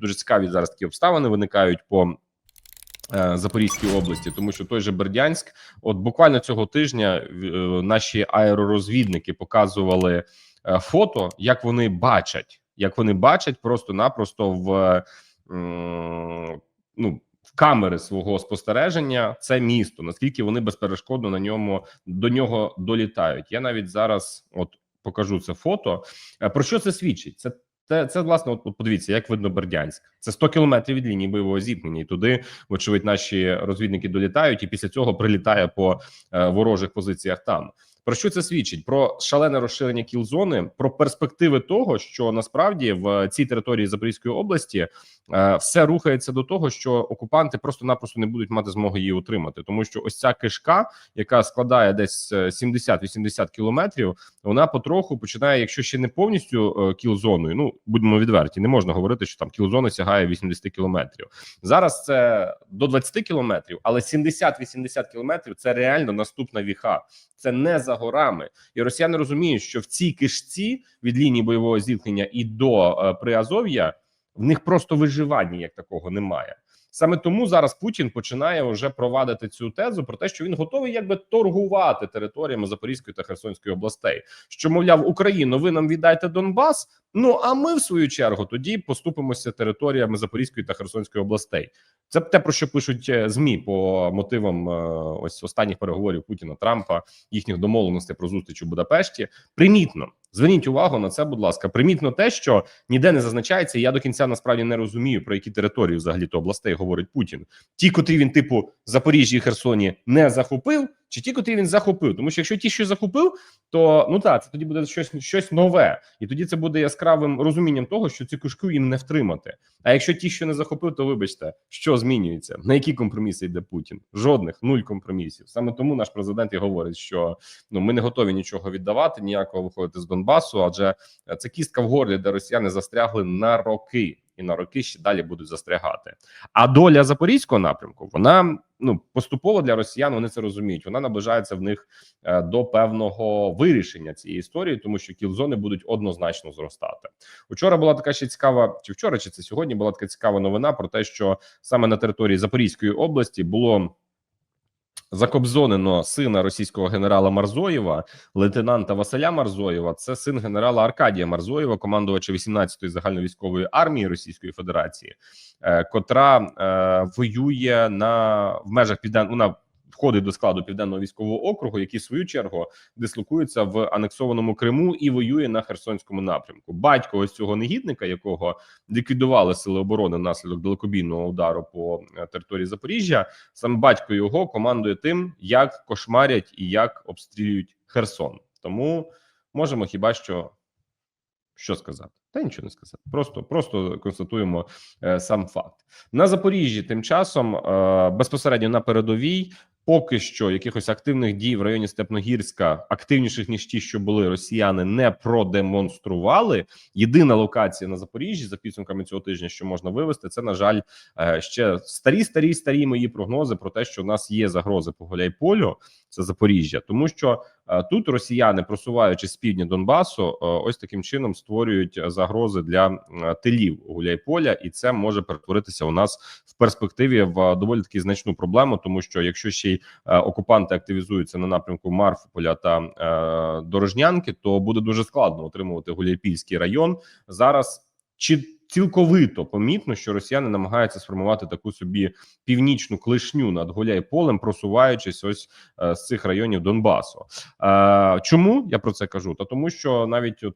дуже цікаві зараз такі обставини виникають по. е, Запорізькій області, тому що той же Бердянськ, от буквально цього тижня е, наші аеророзвідники показували е, фото, як вони бачать, як вони бачать просто-напросто в ну в камери свого спостереження це місто. Наскільки вони безперешкодно на ньому до нього долітають? Я навіть зараз от покажу це фото. Про що це свідчить? Це це, це власне, от, подивіться, як видно Бердянськ. Це 100 кілометрів від лінії бойового зіткнення. І туди, вочевидь, наші розвідники долітають, і після цього прилітає по е, ворожих позиціях там. Про що це свідчить? Про шалене розширення кіл-зони, про перспективи того, що насправді в цій території Запорізької області е, все рухається до того, що окупанти просто-напросто не будуть мати змоги її утримати, тому що ось ця кишка, яка складає десь е, 70-80 кілометрів, вона потроху починає, якщо ще не повністю е, кіл-зоною, ну будемо відверті, не можна говорити, що там кіл-зона сягає 80 кілометрів. Зараз це до 20 кілометрів, але 70-80 кілометрів це реально наступна віха. Це не за горами, і росіяни розуміють, що в цій кишці від лінії бойового зіткнення і до е, Приазов'я в них просто виживання як такого немає. Саме тому зараз Путін починає вже провадити цю тезу про те, що він готовий якби торгувати територіями Запорізької та Херсонської областей. Що мовляв, Україну, ви нам віддайте Донбас. Ну а ми в свою чергу тоді поступимося територіями Запорізької та Херсонської областей. Це те про що пишуть е, змі по мотивам е, ось останніх переговорів Путіна Трампа, їхніх домовленостей про зустріч у Будапешті. Примітно зверніть увагу на це, будь ласка. Примітно те, що ніде не зазначається. і Я до кінця насправді не розумію про які території взагалі то областей говорить Путін. Ті, котрі він типу Запоріжжі і Херсоні не захопив, чи ті, котрі він захопив. Тому що якщо ті, що захопив, то ну так, це тоді буде щось щось нове, і тоді це буде яскравим розумінням того, що цю кишку їм не втримати. А якщо ті, що не захопив, то вибачте, що змінюється? На які компроміси йде Путін? Жодних нуль компромісів. Саме тому наш президент і говорить, що ну ми не готові нічого віддавати, ніякого виходити з Донбасу, адже це кістка в горлі, де росіяни застрягли на роки. І на роки ще далі будуть застрягати. А доля запорізького напрямку вона ну поступово для росіян вони це розуміють. Вона наближається в них е, до певного вирішення цієї історії, тому що кілзони будуть однозначно зростати. Учора була така ще цікава, чи вчора, чи це сьогодні була така цікава новина про те, що саме на території Запорізької області було. Закобзонено сина російського генерала Марзоєва, лейтенанта Василя Марзоєва. Це син генерала Аркадія Марзоєва, командувача 18-ї загальновійськової армії Російської Федерації, е, котра е, воює на в межах півден... входить до складу південного військового округу, який в свою чергу дислокується в анексованому Криму і воює на Херсонському напрямку. Батько ось цього негідника, якого ліквідували сили оборони внаслідок далекобійного удару по е, території Запоріжжя. Саме батько його командує тим, як кошмарять і як обстрілюють Херсон. Тому можемо хіба що що сказати? Та нічого не сказати. Просто просто констатуємо е, сам факт на Запоріжжі. Тим часом е, безпосередньо на передовій. Поки що якихось активних дій в районі Степногірська, активніших ніж ті, що були росіяни, не продемонстрували. Єдина локація на Запоріжжі за підсумками цього тижня, що можна вивести, це на жаль е, ще старі, старі, старі мої прогнози про те, що в нас є загрози по Гуляйполю, це Запоріжжя, тому що тут росіяни, просуваючись з півдня Донбасу, е, ось таким чином створюють загрози для е, тилів Гуляйполя, і це може перетворитися у нас в перспективі в доволі таки значну проблему, тому що якщо ще й е, окупанти активізуються на напрямку Марфополя та е, Дорожнянки, то буде дуже складно отримувати Гуляйпільський район зараз. Чи цілковито помітно, що росіяни намагаються сформувати таку собі північну клишню над Гуляйполем, просуваючись ось е, з цих районів Донбасу? Е, чому я про це кажу? Та тому, що навіть от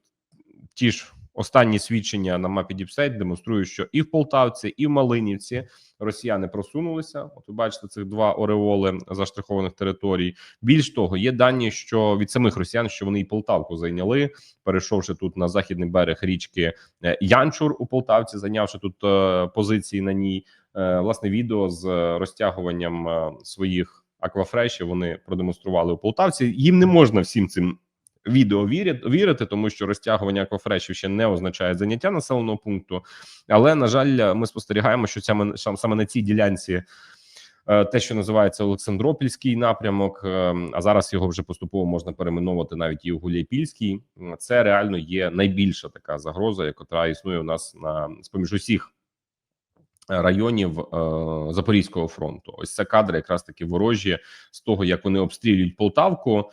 ті ж останні свідчення на мапі Діпсайт демонструють, що і в Полтавці, і в Малинівці росіяни просунулися. От ви бачите цих два ореоли заштрихованих територій. Більш того, є дані, що від самих росіян, що вони і Полтавку зайняли, перейшовши тут на західний берег річки е, Янчур у Полтавці, зайнявши тут е, позиції на ній. Е, власне відео з розтягуванням своїх аквафрешів вони продемонстрували у Полтавці. Їм не можна всім цим відео вірити, вірити, тому що розтягування аквафрешів ще не означає заняття населеного пункту. Але на жаль, ми спостерігаємо, що ця саме на цій ділянці. е, Те, що називається Олександропільський напрямок, е, а зараз його вже поступово можна перейменовувати навіть і у Гуляйпільський. Це реально є найбільша така загроза, яка існує у нас на з поміж усіх районів е, Запорізького фронту. Ось це кадри, якраз таки ворожі з того, як вони обстрілюють Полтавку, е,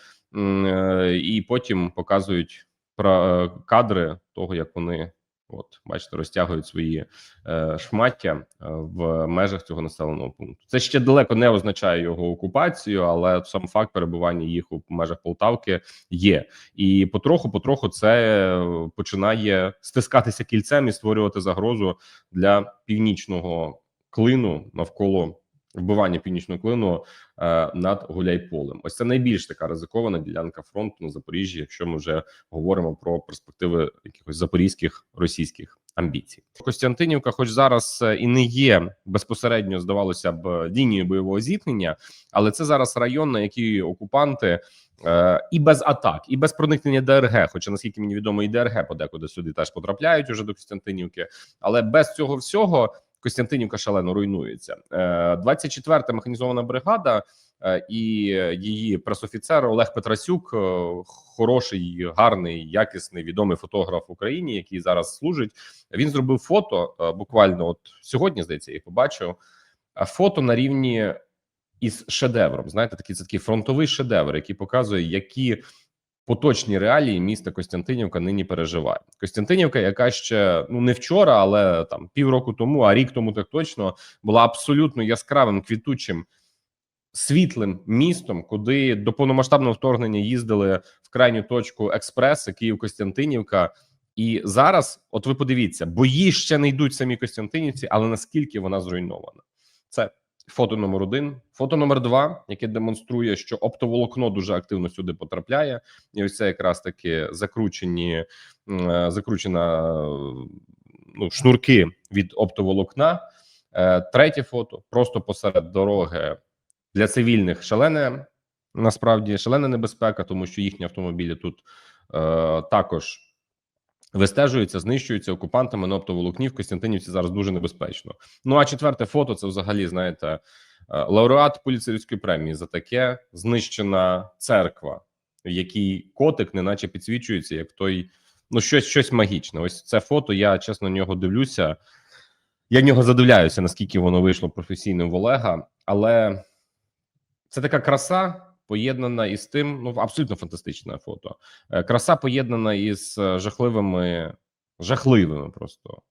і потім показують про е, кадри того, як вони. От, бачите, розтягують свої е, шмаття е, в межах цього населеного пункту. Це ще далеко не означає його окупацію, але сам факт перебування їх у межах Полтавки є. І потроху, потроху, це е, починає стискатися кільцем і створювати загрозу для північного клину навколо вбивання північного клину е, над Гуляйполем. Ось це найбільш така ризикована ділянка фронту на Запоріжжі, якщо ми вже говоримо про перспективи якихось запорізьких російських амбіцій. Костянтинівка, хоч зараз е, і не є безпосередньо, здавалося б, лінією бойового зіткнення, але це зараз район, на який окупанти. Е, і без атак, і без проникнення ДРГ. Хоча наскільки мені відомо, і ДРГ подекуди сюди теж потрапляють уже до Костянтинівки, але без цього всього Костянтинівка шалено руйнується. Е, 24-та механізована бригада е, і її пресофіцер Олег Петрасюк, е, хороший, гарний, якісний, відомий фотограф в Україні, який зараз служить. Він зробив фото е, буквально. От сьогодні здається, я побачив. е, Фото на рівні із шедевром. Знаєте, такий це такий фронтовий шедевр, який показує, які поточні реалії міста Костянтинівка нині переживає. Костянтинівка, яка ще ну не вчора, але там півроку тому, а рік тому так точно була абсолютно яскравим квітучим. Світлим містом, куди до повномасштабного вторгнення їздили в крайню точку експреси Київ-Костянтинівка, і зараз, от ви подивіться, бої ще не йдуть самі Костянтинівці, але наскільки вона зруйнована, це фото номер один, фото номер два, яке демонструє, що оптоволокно дуже активно сюди потрапляє, і ось це якраз таки закручені, е, закручена ну шнурки від оптоволокна. Е, Третє фото просто посеред дороги для цивільних шалене насправді шалена небезпека, тому що їхні автомобілі тут е, також вистежуються, знищуються окупантами на оптоволокні в Костянтинівці зараз дуже небезпечно. Ну а четверте фото це взагалі знаєте е, лауреат поліцейської премії за таке знищена церква, в якій котик, неначе підсвічується, як той ну щось щось магічне. Ось це фото. Я чесно на нього дивлюся. Я в нього задивляюся, наскільки воно вийшло професійним в Олега, але це така краса поєднана із тим, ну абсолютно фантастичне фото. Е, Краса поєднана із е, жахливими, жахливими просто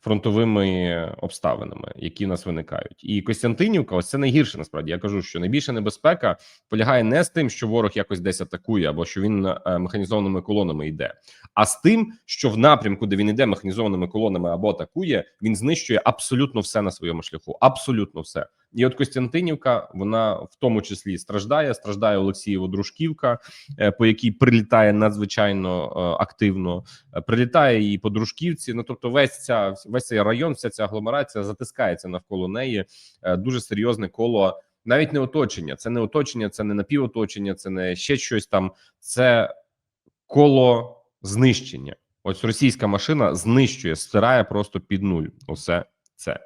фронтовими обставинами, які в нас виникають. І Костянтинівка, ось це найгірше. Насправді я кажу, що найбільша небезпека полягає не з тим, що ворог якось десь атакує, або що він е, механізованими колонами йде, а з тим, що в напрямку, де він йде механізованими колонами або атакує, він знищує абсолютно все на своєму шляху. Абсолютно все. І от Костянтинівка, вона в тому числі страждає. Страждає Олексієво Дружківка, е, по якій прилітає надзвичайно е, активно. Е, Прилітає і по Дружківці. Ну тобто, весь ця весь цей район, вся ця агломерація затискається навколо неї. Дуже серйозне коло. Навіть не оточення, це не оточення, це не напівоточення, це не ще щось там. Це коло знищення. Ось російська машина знищує, стирає просто під нуль. Усе це.